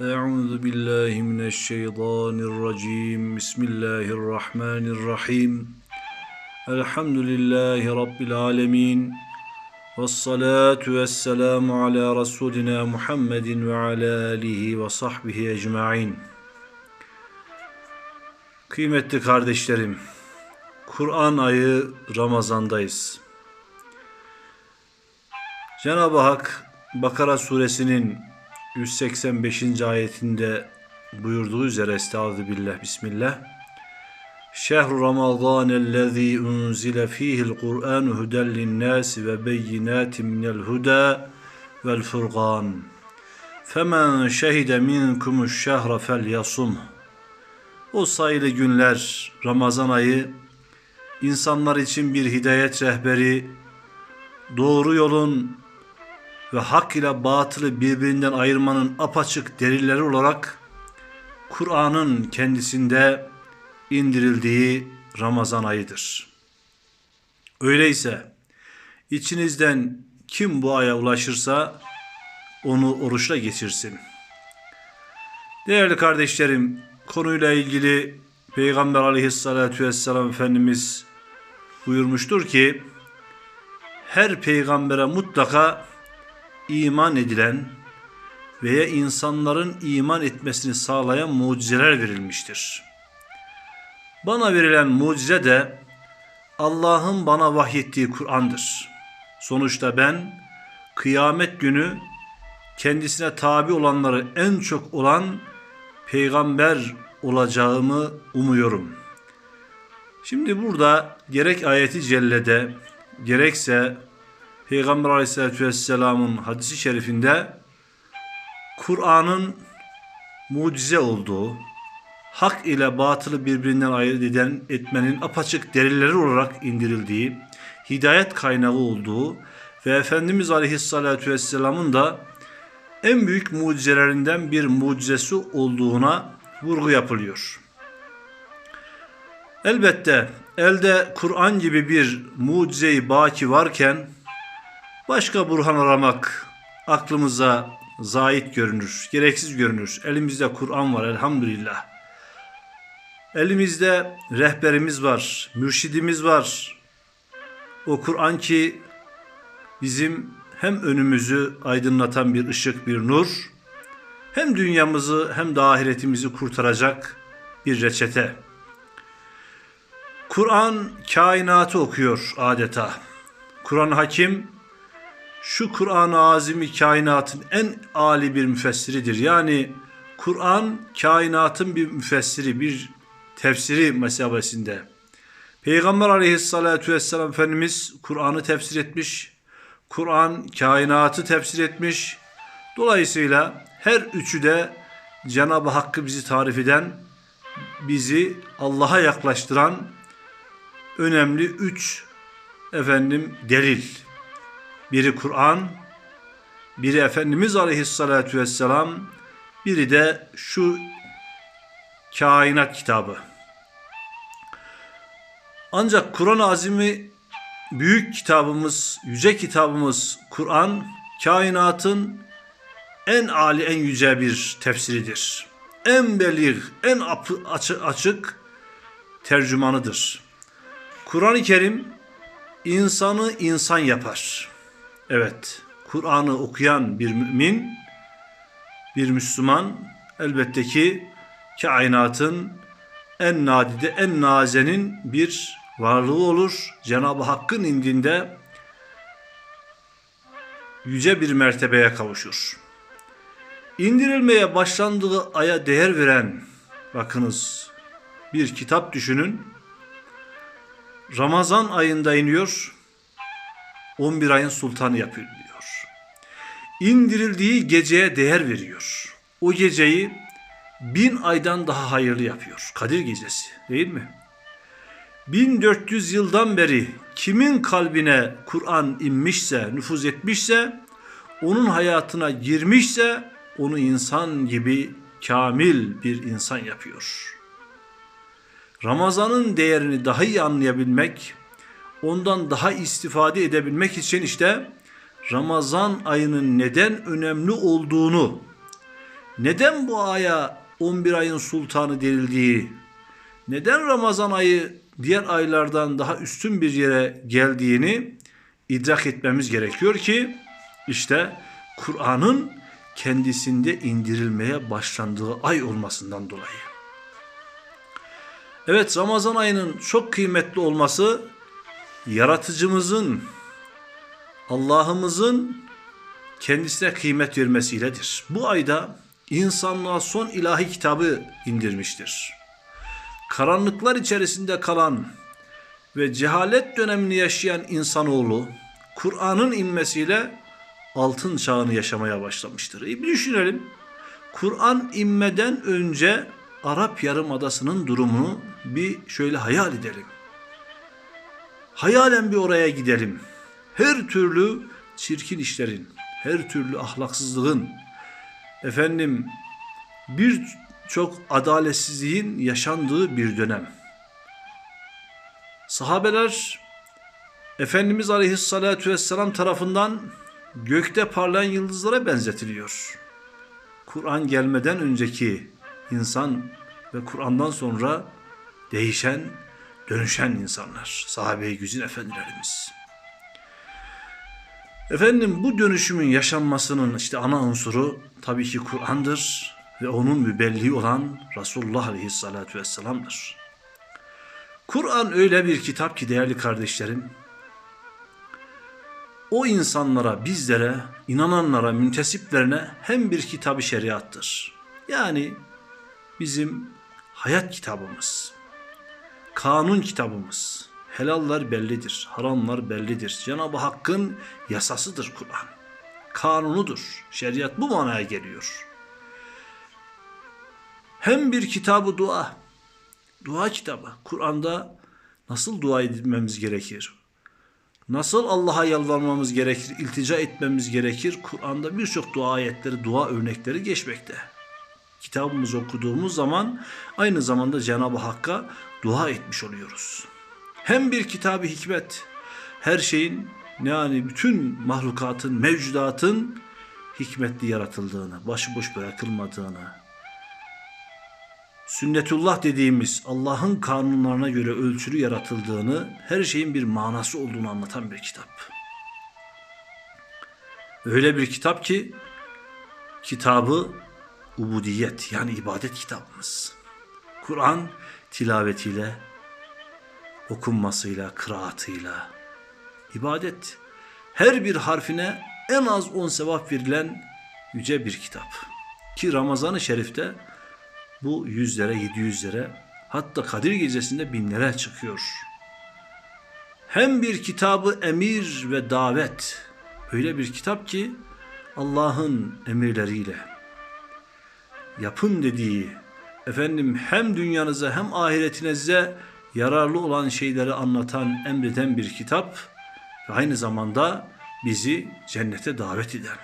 Euzu billahi mineşşeytanirracim. Bismillahirrahmanirrahim. Elhamdülillahi rabbil alamin. Ves salatu vesselamu ala rasulina Muhammedin ve ala alihi ve sahbihi ecmaîn. Kıymetli kardeşlerim, Kur'an ayı Ramazan'dayız. Cenab-ı Hak Bakara suresinin 185. ayetinde buyurduğu üzere Estağfirullah Bismillah Şehru Ramazan ellezî unzile fîhil Kur'an huden linnâsi ve beyinâtin minel huda vel furqan Femen şehide minkumuş şehre fel yasum O sayılı günler Ramazan ayı insanlar için bir hidayet rehberi, doğru yolun ve hak ile batılı birbirinden ayırmanın apaçık delilleri olarak Kur'an'ın kendisinde indirildiği Ramazan ayıdır. Öyleyse içinizden kim bu aya ulaşırsa onu oruçla geçirsin. Değerli kardeşlerim, konuyla ilgili Peygamber aleyhissalatü vesselam Efendimiz buyurmuştur ki, her peygambere mutlaka iman edilen veya insanların iman etmesini sağlayan mucizeler verilmiştir. Bana verilen mucize de Allah'ın bana vahyettiği Kur'an'dır. Sonuçta ben kıyamet günü kendisine tabi olanları en çok olan peygamber olacağımı umuyorum. Şimdi burada gerek ayeti cellede gerekse Peygamber Aleyhisselatü Vesselam'ın hadisi şerifinde Kur'an'ın mucize olduğu, hak ile batılı birbirinden ayırt eden etmenin apaçık delilleri olarak indirildiği, hidayet kaynağı olduğu ve Efendimiz Aleyhisselatü Vesselam'ın da en büyük mucizelerinden bir mucizesi olduğuna vurgu yapılıyor. Elbette elde Kur'an gibi bir mucize-i baki varken başka burhan aramak aklımıza zahit görünür, gereksiz görünür. Elimizde Kur'an var elhamdülillah. Elimizde rehberimiz var, mürşidimiz var. O Kur'an ki bizim hem önümüzü aydınlatan bir ışık, bir nur, hem dünyamızı hem de ahiretimizi kurtaracak bir reçete. Kur'an kainatı okuyor adeta. Kur'an hakim şu Kur'an-ı Azim'i kainatın en âli bir müfessiridir. Yani Kur'an kainatın bir müfessiri, bir tefsiri mesabesinde. Peygamber aleyhissalatu vesselam Efendimiz Kur'an'ı tefsir etmiş. Kur'an kainatı tefsir etmiş. Dolayısıyla her üçü de Cenab-ı Hakk'ı bizi tarif eden, bizi Allah'a yaklaştıran önemli üç efendim delil. Biri Kur'an, biri Efendimiz Aleyhisselatü Vesselam, biri de şu kainat kitabı. Ancak Kur'an-ı Azim'i büyük kitabımız, yüce kitabımız Kur'an, kainatın en âli, en yüce bir tefsiridir. En belirg, en açık tercümanıdır. Kur'an-ı Kerim insanı insan yapar. Evet, Kur'an'ı okuyan bir mümin, bir Müslüman elbette ki kainatın en nadide, en nazenin bir varlığı olur. Cenab-ı Hakk'ın indinde yüce bir mertebeye kavuşur. İndirilmeye başlandığı aya değer veren, bakınız bir kitap düşünün. Ramazan ayında iniyor, 11 ayın sultanı yapıyor diyor. İndirildiği geceye değer veriyor. O geceyi bin aydan daha hayırlı yapıyor. Kadir gecesi değil mi? 1400 yıldan beri kimin kalbine Kur'an inmişse, nüfuz etmişse, onun hayatına girmişse onu insan gibi kamil bir insan yapıyor. Ramazan'ın değerini daha iyi anlayabilmek, ondan daha istifade edebilmek için işte Ramazan ayının neden önemli olduğunu neden bu aya 11 ayın sultanı denildiği, neden Ramazan ayı diğer aylardan daha üstün bir yere geldiğini idrak etmemiz gerekiyor ki işte Kur'an'ın kendisinde indirilmeye başlandığı ay olmasından dolayı. Evet Ramazan ayının çok kıymetli olması yaratıcımızın Allah'ımızın kendisine kıymet vermesiyledir. Bu ayda insanlığa son ilahi kitabı indirmiştir. Karanlıklar içerisinde kalan ve cehalet dönemini yaşayan insanoğlu Kur'an'ın inmesiyle altın çağını yaşamaya başlamıştır. E bir düşünelim. Kur'an inmeden önce Arap Yarımadası'nın durumunu bir şöyle hayal edelim. Hayalen bir oraya gidelim. Her türlü çirkin işlerin, her türlü ahlaksızlığın, efendim birçok adaletsizliğin yaşandığı bir dönem. Sahabeler Efendimiz Aleyhisselatü Vesselam tarafından gökte parlayan yıldızlara benzetiliyor. Kur'an gelmeden önceki insan ve Kur'an'dan sonra değişen, dönüşen insanlar. Sahabe-i güzin efendilerimiz. Efendim bu dönüşümün yaşanmasının işte ana unsuru tabii ki Kur'an'dır ve onun mübelliği olan Resulullah Aleyhisselatü Vesselam'dır. Kur'an öyle bir kitap ki değerli kardeşlerim, o insanlara, bizlere, inananlara, müntesiplerine hem bir kitabı şeriattır. Yani bizim hayat kitabımız, kanun kitabımız, helallar bellidir, haramlar bellidir. Cenab-ı Hakk'ın yasasıdır Kur'an. Kanunudur. Şeriat bu manaya geliyor. Hem bir kitabı dua, dua kitabı. Kur'an'da nasıl dua edilmemiz gerekir? Nasıl Allah'a yalvarmamız gerekir, iltica etmemiz gerekir? Kur'an'da birçok dua ayetleri, dua örnekleri geçmekte. Kitabımızı okuduğumuz zaman aynı zamanda Cenab-ı Hakk'a dua etmiş oluyoruz. Hem bir kitabı hikmet, her şeyin yani bütün mahlukatın, mevcudatın hikmetli yaratıldığını, başıboş bırakılmadığını, sünnetullah dediğimiz Allah'ın kanunlarına göre ölçülü yaratıldığını, her şeyin bir manası olduğunu anlatan bir kitap. Öyle bir kitap ki kitabı ubudiyet yani ibadet kitabımız. Kur'an tilavetiyle, okunmasıyla, kıraatıyla, ibadet. Her bir harfine en az on sevap verilen yüce bir kitap. Ki Ramazan-ı Şerif'te bu yüzlere, yedi yüzlere hatta Kadir Gecesi'nde binlere çıkıyor. Hem bir kitabı emir ve davet. Öyle bir kitap ki Allah'ın emirleriyle yapın dediği efendim hem dünyanıza hem ahiretinize yararlı olan şeyleri anlatan, emreden bir kitap ve aynı zamanda bizi cennete davet eden,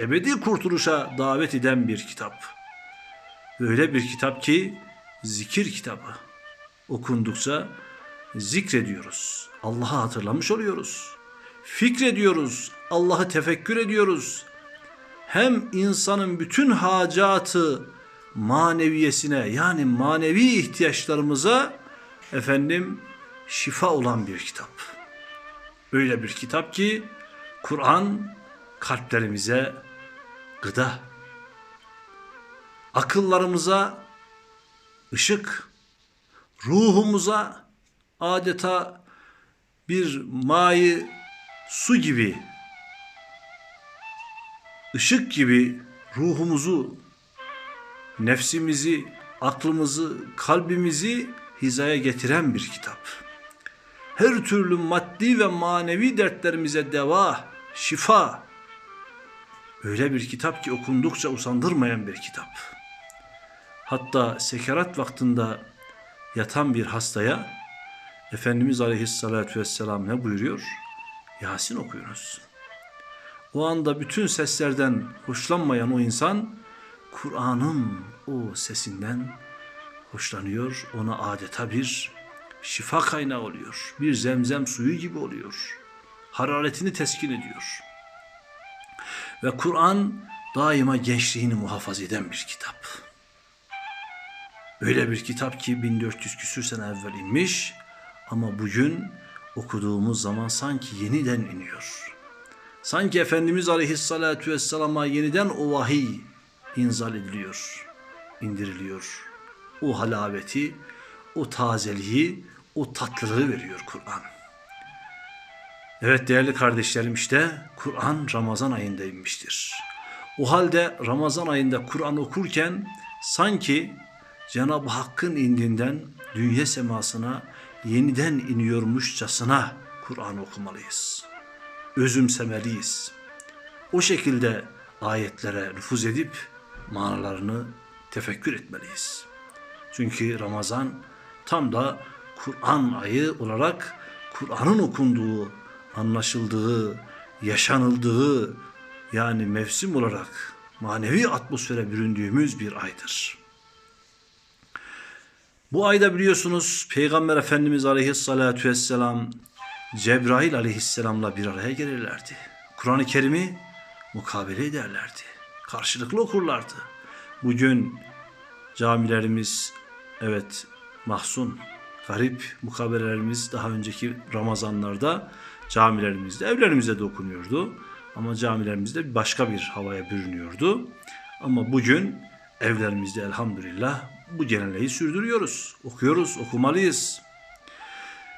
ebedi kurtuluşa davet eden bir kitap. Öyle bir kitap ki zikir kitabı. Okundukça zikrediyoruz. Allah'ı hatırlamış oluyoruz. Fikrediyoruz. Allah'ı tefekkür ediyoruz. Hem insanın bütün hacatı maneviyesine yani manevi ihtiyaçlarımıza efendim şifa olan bir kitap. Öyle bir kitap ki Kur'an kalplerimize gıda, akıllarımıza ışık, ruhumuza adeta bir mayı su gibi, ışık gibi ruhumuzu, nefsimizi, aklımızı, kalbimizi hizaya getiren bir kitap. Her türlü maddi ve manevi dertlerimize deva, şifa. Öyle bir kitap ki okundukça usandırmayan bir kitap. Hatta sekerat vaktinde yatan bir hastaya Efendimiz Aleyhisselatü Vesselam ne buyuruyor? Yasin okuyunuz. O anda bütün seslerden hoşlanmayan o insan Kur'an'ın o sesinden hoşlanıyor. Ona adeta bir şifa kaynağı oluyor. Bir zemzem suyu gibi oluyor. Hararetini teskin ediyor. Ve Kur'an daima gençliğini muhafaza eden bir kitap. Öyle bir kitap ki 1400 küsür sene evvel inmiş ama bugün okuduğumuz zaman sanki yeniden iniyor. Sanki Efendimiz Aleyhisselatü Vesselam'a yeniden o vahiy inzal ediliyor, indiriliyor. O halaveti, o tazeliği, o tatlılığı veriyor Kur'an. Evet değerli kardeşlerim işte Kur'an Ramazan ayında inmiştir. O halde Ramazan ayında Kur'an okurken sanki Cenab-ı Hakk'ın indinden dünya semasına yeniden iniyormuşçasına Kur'an okumalıyız. Özümsemeliyiz. O şekilde ayetlere nüfuz edip manalarını tefekkür etmeliyiz. Çünkü Ramazan tam da Kur'an ayı olarak Kur'an'ın okunduğu, anlaşıldığı, yaşanıldığı yani mevsim olarak manevi atmosfere büründüğümüz bir aydır. Bu ayda biliyorsunuz Peygamber Efendimiz Aleyhisselatü Vesselam Cebrail Aleyhisselam'la bir araya gelirlerdi. Kur'an-ı Kerim'i mukabele ederlerdi. Karşılıklı okurlardı. Bugün camilerimiz evet mahzun, garip mukabelelerimiz daha önceki Ramazanlarda camilerimizde, evlerimizde de okunuyordu. Ama camilerimizde başka bir havaya bürünüyordu. Ama bugün evlerimizde elhamdülillah bu geleneği sürdürüyoruz. Okuyoruz, okumalıyız.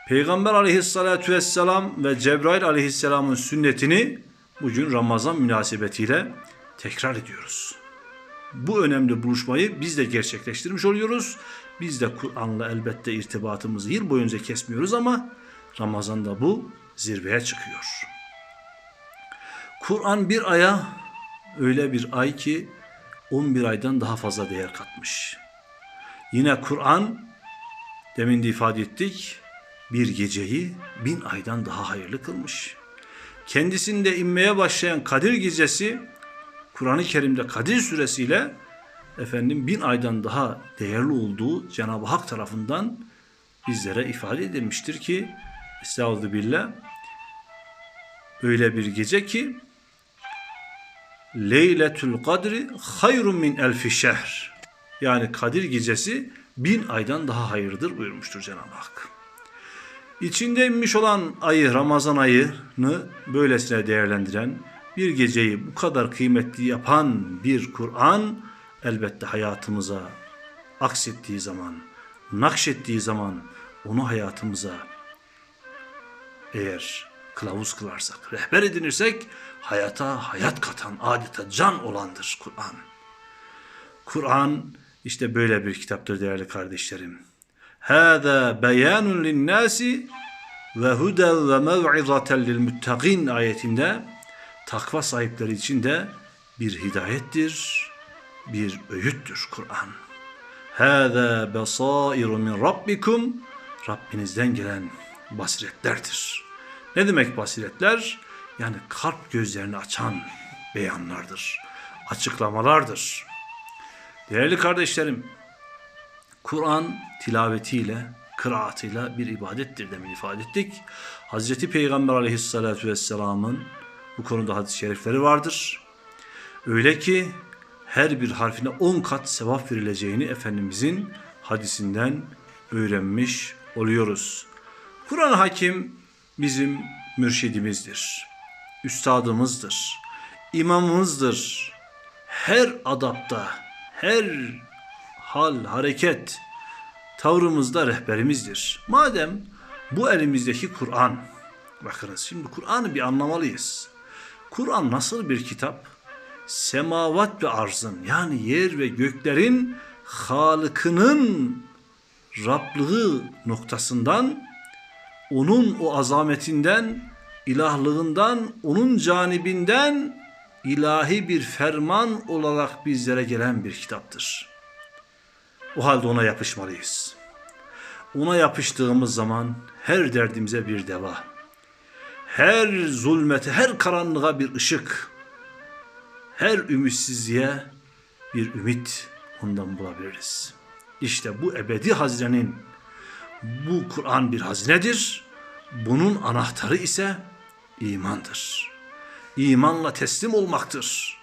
Peygamber aleyhissalatu vesselam ve Cebrail aleyhisselamın sünnetini bugün Ramazan münasebetiyle tekrar ediyoruz. Bu önemli buluşmayı biz de gerçekleştirmiş oluyoruz. Biz de Kur'an'la elbette irtibatımızı yıl boyunca kesmiyoruz ama Ramazan'da bu zirveye çıkıyor. Kur'an bir aya öyle bir ay ki 11 aydan daha fazla değer katmış. Yine Kur'an demin de ifade ettik bir geceyi bin aydan daha hayırlı kılmış. Kendisinde inmeye başlayan Kadir gecesi Kur'an-ı Kerim'de Kadir suresiyle efendim bin aydan daha değerli olduğu Cenab-ı Hak tarafından bizlere ifade edilmiştir ki Estağfirullah öyle bir gece ki Leyletül Kadri hayrun min elfi şehr. Yani Kadir gecesi bin aydan daha hayırdır buyurmuştur Cenab-ı Hak. İçinde inmiş olan ayı Ramazan ayını böylesine değerlendiren bir geceyi bu kadar kıymetli yapan bir Kur'an elbette hayatımıza aksettiği zaman, nakşettiği zaman onu hayatımıza eğer kılavuz kılarsak, rehber edinirsek hayata hayat katan, adeta can olandır Kur'an. Kur'an işte böyle bir kitaptır değerli kardeşlerim. Hâzâ beyanun linnâsi ve huden ve mev'izaten lil muttaqin ayetinde takva sahipleri için de bir hidayettir, bir öğüttür Kur'an. Hâzâ besâiru min rabbikum Rabbinizden gelen basiretlerdir. Ne demek basiretler? Yani kalp gözlerini açan beyanlardır, açıklamalardır. Değerli kardeşlerim, Kur'an tilavetiyle, kıraatıyla bir ibadettir demin ifade ettik. Hazreti Peygamber aleyhissalatü vesselamın bu konuda hadis-i şerifleri vardır. Öyle ki her bir harfine on kat sevap verileceğini Efendimizin hadisinden öğrenmiş oluyoruz. Kur'an-ı Hakim bizim mürşidimizdir, üstadımızdır, imamımızdır. Her adapta, her hal, hareket, tavrımızda rehberimizdir. Madem bu elimizdeki Kur'an, bakınız şimdi Kur'an'ı bir anlamalıyız. Kur'an nasıl bir kitap? Semavat ve arzın yani yer ve göklerin Halık'ının Rablığı noktasından onun o azametinden, ilahlığından, onun canibinden ilahi bir ferman olarak bizlere gelen bir kitaptır. O halde ona yapışmalıyız. Ona yapıştığımız zaman her derdimize bir deva, her zulmete, her karanlığa bir ışık, her ümitsizliğe bir ümit ondan bulabiliriz. İşte bu ebedi hazinenin bu Kur'an bir hazinedir. Bunun anahtarı ise imandır. İmanla teslim olmaktır.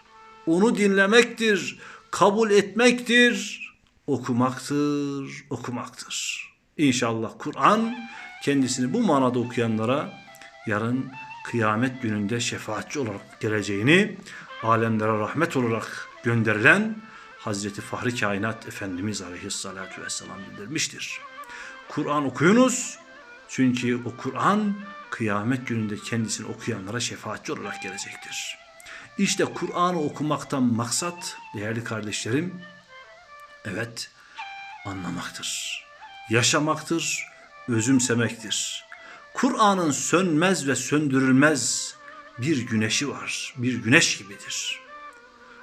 onu dinlemektir, kabul etmektir, okumaktır, okumaktır. İnşallah Kur'an kendisini bu manada okuyanlara yarın kıyamet gününde şefaatçi olarak geleceğini, alemlere rahmet olarak gönderilen Hazreti Fahri Kainat Efendimiz Aleyhisselatü Vesselam bildirmiştir. Kur'an okuyunuz çünkü o Kur'an kıyamet gününde kendisini okuyanlara şefaatçi olarak gelecektir. İşte Kur'an'ı okumaktan maksat değerli kardeşlerim evet anlamaktır. Yaşamaktır, özümsemektir. Kur'an'ın sönmez ve söndürülmez bir güneşi var. Bir güneş gibidir.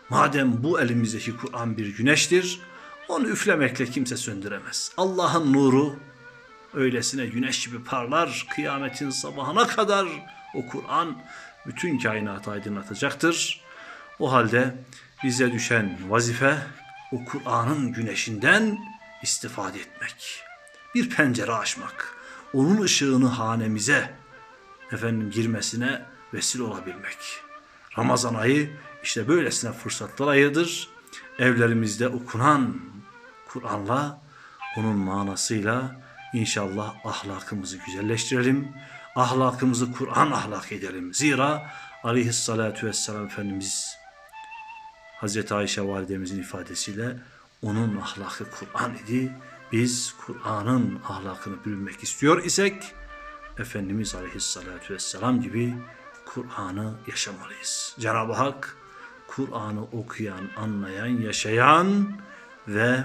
Madem bu elimizdeki Kur'an bir güneştir, onu üflemekle kimse söndüremez. Allah'ın nuru öylesine güneş gibi parlar, kıyametin sabahına kadar o Kur'an bütün kainatı aydınlatacaktır. O halde bize düşen vazife o Kur'an'ın güneşinden istifade etmek. Bir pencere açmak. Onun ışığını hanemize efendim girmesine vesile olabilmek. Ramazan ayı işte böylesine fırsatlar ayıdır. Evlerimizde okunan Kur'an'la onun manasıyla inşallah ahlakımızı güzelleştirelim. Ahlakımızı Kur'an ahlak edelim. Zira aleyhissalatu vesselam Efendimiz Hazreti Ayşe validemizin ifadesiyle onun ahlakı Kur'an idi. Biz Kur'an'ın ahlakını bilmek istiyor isek Efendimiz Aleyhisselatü Vesselam gibi Kur'an'ı yaşamalıyız. Cenab-ı Hak Kur'an'ı okuyan, anlayan, yaşayan ve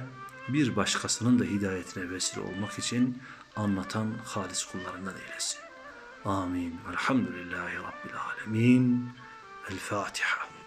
bir başkasının da hidayetine vesile olmak için anlatan halis kullarından eylesin. Amin. Velhamdülillahi Rabbil Alemin. El Fatiha.